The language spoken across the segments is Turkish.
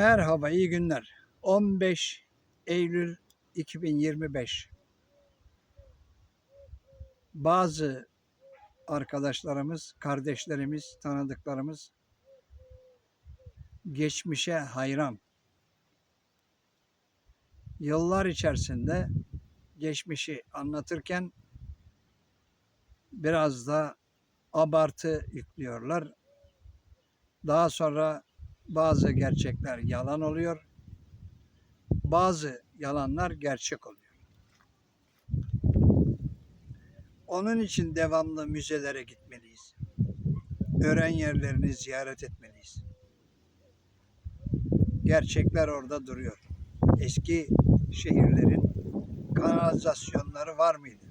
Merhaba, iyi günler. 15 Eylül 2025. Bazı arkadaşlarımız, kardeşlerimiz, tanıdıklarımız geçmişe hayran. Yıllar içerisinde geçmişi anlatırken biraz da abartı yüklüyorlar. Daha sonra bazı gerçekler yalan oluyor. Bazı yalanlar gerçek oluyor. Onun için devamlı müzelere gitmeliyiz. Öğren yerlerini ziyaret etmeliyiz. Gerçekler orada duruyor. Eski şehirlerin kanalizasyonları var mıydı?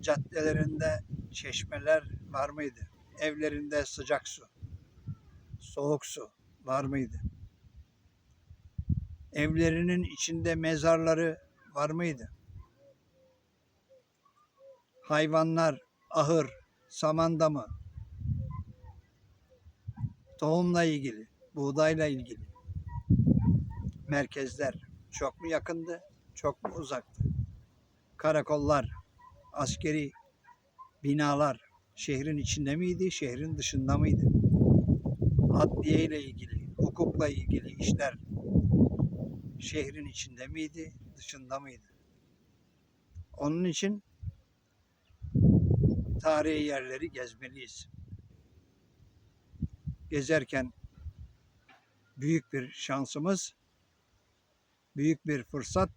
Caddelerinde çeşmeler var mıydı? Evlerinde sıcak su, soğuk su var mıydı? Evlerinin içinde mezarları var mıydı? Hayvanlar, ahır, samanda mı? Tohumla ilgili, buğdayla ilgili. Merkezler çok mu yakındı, çok mu uzaktı? Karakollar, askeri binalar şehrin içinde miydi, şehrin dışında mıydı? Adliye ile ilgili, hukukla ilgili işler şehrin içinde miydi, dışında mıydı? Onun için tarihi yerleri gezmeliyiz. Gezerken büyük bir şansımız, büyük bir fırsat,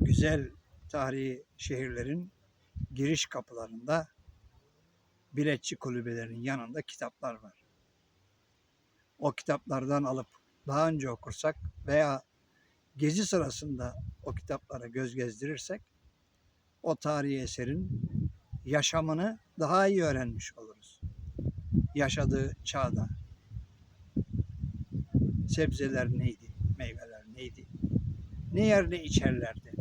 güzel tarihi şehirlerin giriş kapılarında biletçi kulübelerinin yanında kitaplar var. O kitaplardan alıp daha önce okursak veya gezi sırasında o kitaplara göz gezdirirsek o tarihi eserin yaşamını daha iyi öğrenmiş oluruz. Yaşadığı çağda sebzeler neydi, meyveler neydi, ne yer ne içerlerdi,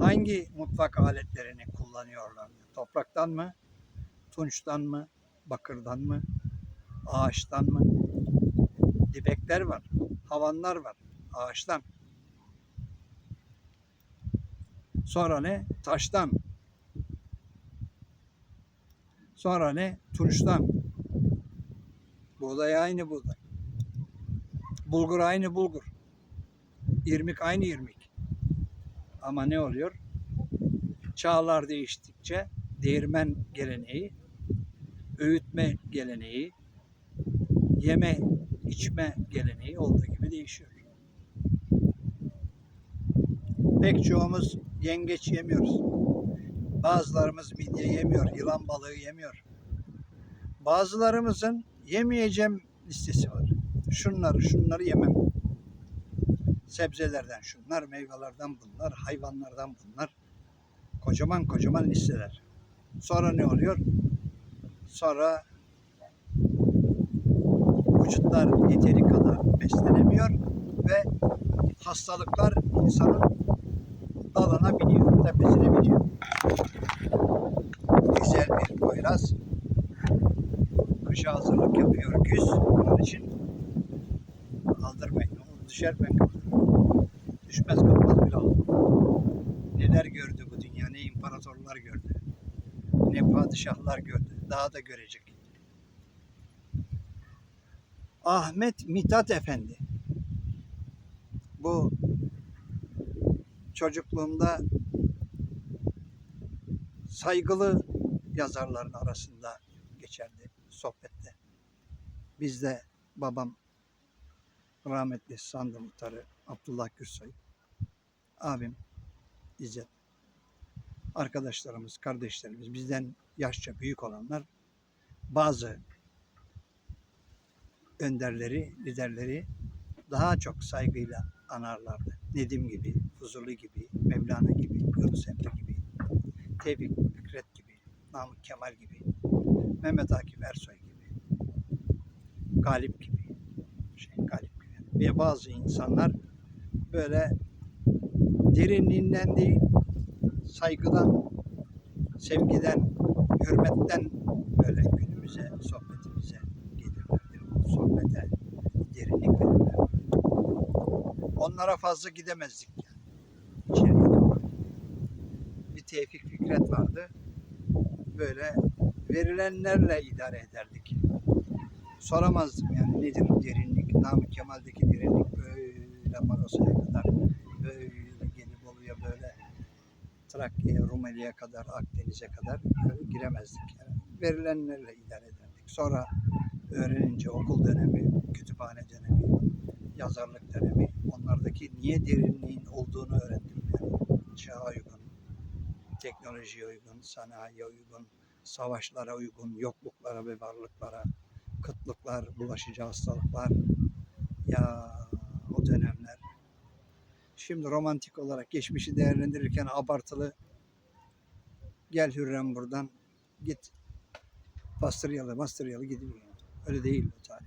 hangi mutfak aletlerini kullanıyorlardı, topraktan mı, tunçtan mı, bakırdan mı, ağaçtan mı, dibekler var, havanlar var, ağaçtan. Sonra ne? Taştan. Sonra ne? Tunçtan. Buğday aynı buğday. Bulgur aynı bulgur. İrmik aynı irmik. Ama ne oluyor? Çağlar değiştikçe değirmen geleneği, öğütme geleneği, yeme içme geleneği olduğu gibi değişiyor. Pek çoğumuz yengeç yemiyoruz. Bazılarımız midye yemiyor, yılan balığı yemiyor. Bazılarımızın yemeyeceğim listesi var. Şunları, şunları yemem. Sebzelerden şunlar, meyvelerden bunlar, hayvanlardan bunlar. Kocaman kocaman listeler. Sonra ne oluyor? Sonra vücutlar yeteri kadar beslenemiyor ve hastalıklar insanın dalına biniyor, tepesine biniyor. Güzel bir boyraz kışa hazırlık yapıyor güz. Onun için aldırmayın. Onu düşer ben kapatırım. Düşmez kalmaz bir al. Neler gördü bu dünya, ne imparatorlar gördü, ne padişahlar gördü, daha da görecek. Ahmet Mithat Efendi. Bu çocukluğumda saygılı yazarların arasında geçerdi sohbette. Bizde babam rahmetli Sandı Muhtarı Abdullah Gürsoy, abim İzzet, arkadaşlarımız, kardeşlerimiz, bizden yaşça büyük olanlar bazı önderleri, liderleri daha çok saygıyla anarlardı. Nedim gibi, Fuzuli gibi, Mevlana gibi, Yunus Emre gibi, Tevfik Fikret gibi, Namık Kemal gibi, Mehmet Akif Ersoy gibi, Galip gibi, şey Galip gibi. Ve bazı insanlar böyle derinliğinden değil, saygıdan, sevgiden, hürmetten böyle günümüze, sohbetimize muhabbete derinlik verirler. Onlara fazla gidemezdik yani. İçeriye. Bir Tevfik Fikret vardı. Böyle verilenlerle idare ederdik. Soramazdım yani nedir derinlik, Namık Kemal'deki derinlik böyle Marosa'ya kadar, böyle gelip Gelibolu'ya böyle Trakya'ya, Rumeli'ye kadar, Akdeniz'e kadar giremezdik. Yani verilenlerle idare ederdik. Sonra öğrenince okul dönemi, kütüphane dönemi, yazarlık dönemi, onlardaki niye derinliğin olduğunu öğrendim. Yani çağa uygun, teknolojiye uygun, sanayiye uygun, savaşlara uygun, yokluklara ve varlıklara, kıtlıklar, bulaşıcı hastalıklar. Ya o dönemler. Şimdi romantik olarak geçmişi değerlendirirken abartılı gel Hürrem buradan git bastıryalı bastıryalı gidiyor. Öyle değil o tarih.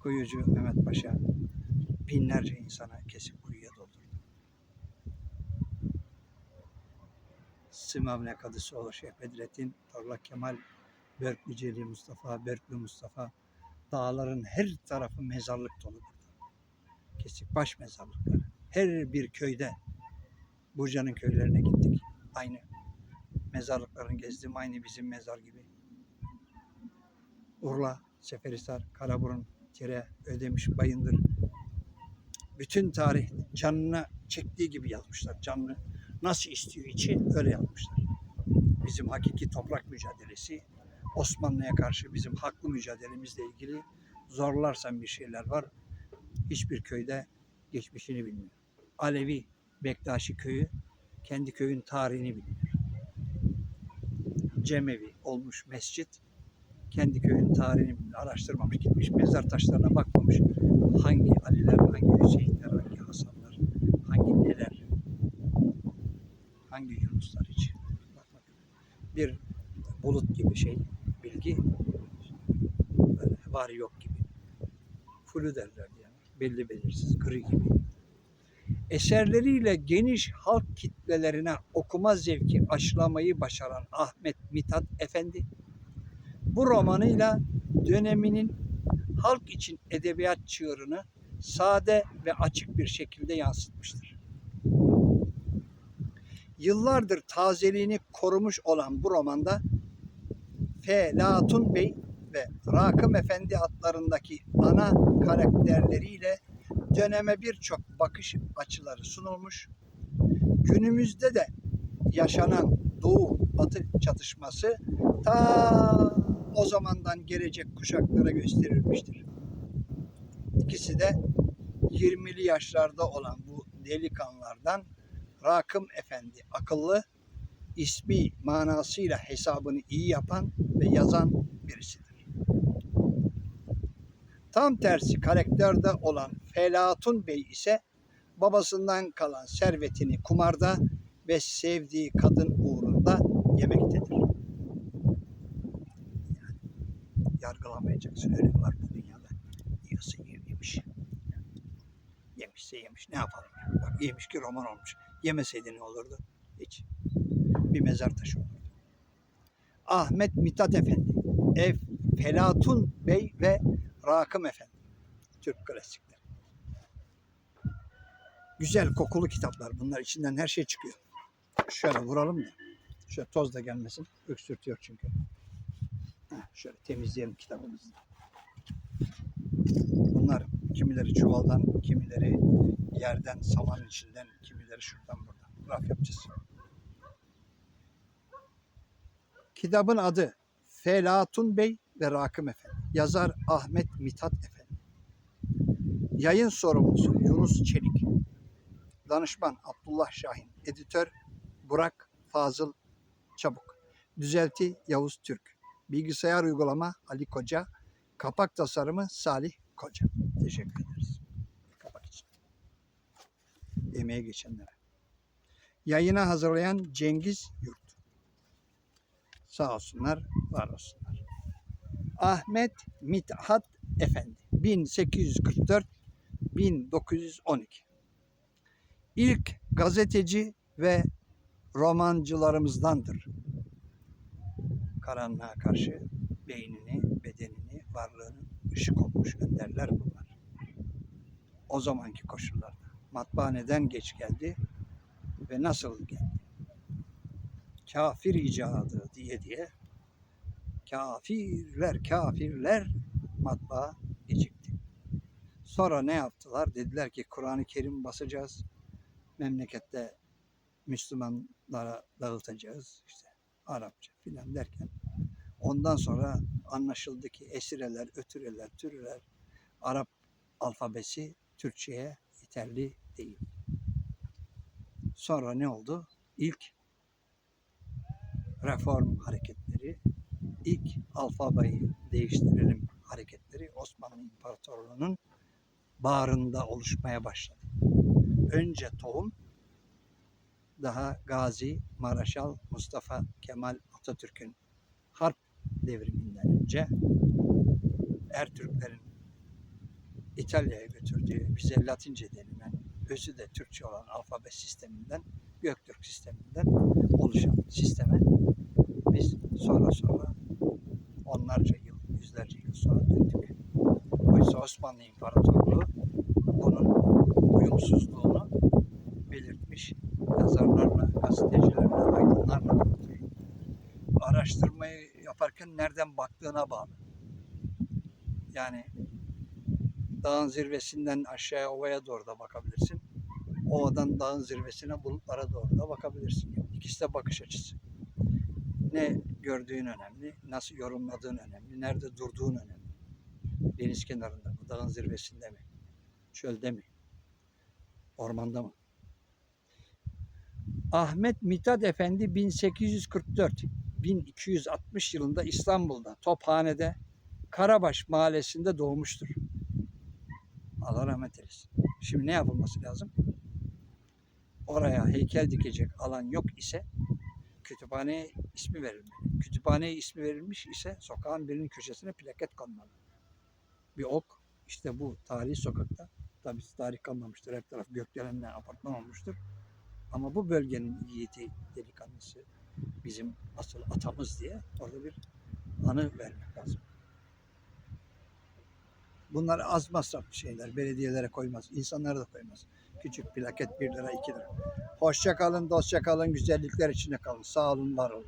Kuyucu Mehmet Paşa binlerce insana kesip kuyuya doldurdu. Simavne Kadısoğlu Şeyh Bedrettin, Parlak Kemal, Börklü Celi Mustafa, Börklü Mustafa, dağların her tarafı mezarlık dolu burada. Kesik baş mezarlıkları. Her bir köyde Burca'nın köylerine gittik. Aynı mezarlıklarını gezdim. Aynı bizim mezar gibi. Urla, Seferihisar, Karaburun, Tire, Ödemiş, Bayındır. Bütün tarih canına çektiği gibi yazmışlar. Canlı nasıl istiyor içi öyle yazmışlar. Bizim hakiki toprak mücadelesi, Osmanlı'ya karşı bizim haklı mücadelemizle ilgili zorlarsan bir şeyler var. Hiçbir köyde geçmişini bilmiyor. Alevi Bektaşi köyü kendi köyün tarihini bilmiyor. Cemevi olmuş mescit kendi köyün tarihini araştırmamış, gitmiş mezar taşlarına bakmamış. Hangi Aliler, hangi Hüseyinler, hangi Hasanlar, hangi neler, hangi Yunuslar hiç. Bakmak. Bir bulut gibi şey, bilgi var yok gibi. Flu derler yani. Belli belirsiz, gri gibi. Eserleriyle geniş halk kitlelerine okuma zevki aşılamayı başaran Ahmet Mithat Efendi, bu romanıyla döneminin halk için edebiyat çığırını sade ve açık bir şekilde yansıtmıştır. Yıllardır tazeliğini korumuş olan bu romanda Felatun Bey ve Rakım Efendi adlarındaki ana karakterleriyle döneme birçok bakış açıları sunulmuş. Günümüzde de yaşanan Doğu Batı çatışması ta o zamandan gelecek kuşaklara gösterilmiştir. İkisi de 20'li yaşlarda olan bu delikanlılardan Rakım Efendi akıllı, ismi manasıyla hesabını iyi yapan ve yazan birisidir. Tam tersi karakterde olan Felatun Bey ise babasından kalan servetini kumarda ve sevdiği kadın uğrunda yemektedir. Yani yargılamayacaksın. Ölüm var bu dünyada. Yiyorsa yemiş. Yemişse yemiş. Ne yapalım? ya? Bak yemiş ki roman olmuş. Yemeseydi ne olurdu? Hiç. Bir mezar taşı olurdu. Ahmet Mithat Efendi, Ev Felatun Bey ve Rakım Efendi. Türk klasikleri. Güzel kokulu kitaplar bunlar. içinden her şey çıkıyor. Şöyle vuralım da. Şöyle toz da gelmesin. Öksürtüyor çünkü. Şöyle temizleyelim kitabımızı. Bunlar kimileri çuvaldan, kimileri yerden, samanın içinden, kimileri şuradan buradan. Raf yapacağız. Kitabın adı Felatun Bey ve Rakım Efendi. Yazar Ahmet Mithat Efendi. Yayın sorumlusu Yunus Çelik. Danışman Abdullah Şahin. Editör Burak Fazıl Çabuk. Düzelti Yavuz Türk. Bilgisayar uygulama Ali Koca. Kapak tasarımı Salih Koca. Teşekkür ederiz. Kapak için. Emeğe geçenlere. Yayına hazırlayan Cengiz Yurt. Sağ olsunlar, var olsunlar. Ahmet Mithat Efendi 1844 1912 İlk gazeteci ve romancılarımızdandır. Karanlığa karşı beynini, bedenini, varlığını ışık olmuş önderler bunlar. o zamanki koşullarda. Matbaa neden geç geldi ve nasıl geldi? Kafir icadı diye diye kafirler kafirler matbaa gecikti. Sonra ne yaptılar? Dediler ki Kur'an-ı Kerim basacağız. Memlekette Müslümanlara dağıtacağız. işte Arapça filan derken ondan sonra anlaşıldı ki esireler, ötüreler, türeler Arap alfabesi Türkçe'ye yeterli değil. Sonra ne oldu? İlk reform hareketleri, ilk alfabeyi değiştirelim hareketleri Osmanlı İmparatorluğu'nun bağrında oluşmaya başladı. Önce tohum, daha Gazi, Maraşal, Mustafa Kemal Atatürk'ün harp devriminden önce Ertürklerin İtalya'ya götürdüğü bize Latince denilen özü de Türkçe olan alfabe sisteminden Göktürk sisteminden oluşan sisteme biz sonra sonra onlarca yıl, yüzlerce yıl sonra döndük. Oysa Osmanlı İmparatorluğu bunun uyumsuzluğunu belirtmiş yazarlarla, gazetecilerle, aydınlarla. Araştırmayı yaparken nereden baktığına bağlı. Yani dağın zirvesinden aşağıya ovaya doğru da bakabilirsin. Ovadan dağın zirvesine bulutlara doğru da bakabilirsin. İkisi de bakış açısı. Ne gördüğün önemli, nasıl yorumladığın önemli, nerede durduğun önemli. Deniz kenarında mı, dağın zirvesinde mi, çölde mi, ormanda mı? Ahmet Mithat Efendi 1844 1260 yılında İstanbul'da Tophane'de Karabaş mahallesinde doğmuştur. Allah rahmet eylesin. Şimdi ne yapılması lazım? Oraya heykel dikecek alan yok ise kütüphaneye ismi verilmeli. Kütüphaneye ismi verilmiş ise sokağın birinin köşesine plaket konmalı. Bir ok işte bu tarihi sokakta. Tabii tarih kalmamıştır. Her taraf gökdelenle apartman olmuştur. Ama bu bölgenin yiğidi, delikanlısı, bizim asıl atamız diye orada bir anı vermek lazım. Bunlar az masraflı şeyler. Belediyelere koymaz. insanlara da koymaz. Küçük plaket 1 lira 2 lira. Hoşça kalın, dostça kalın, güzellikler içinde kalın. Sağ olun, var olun.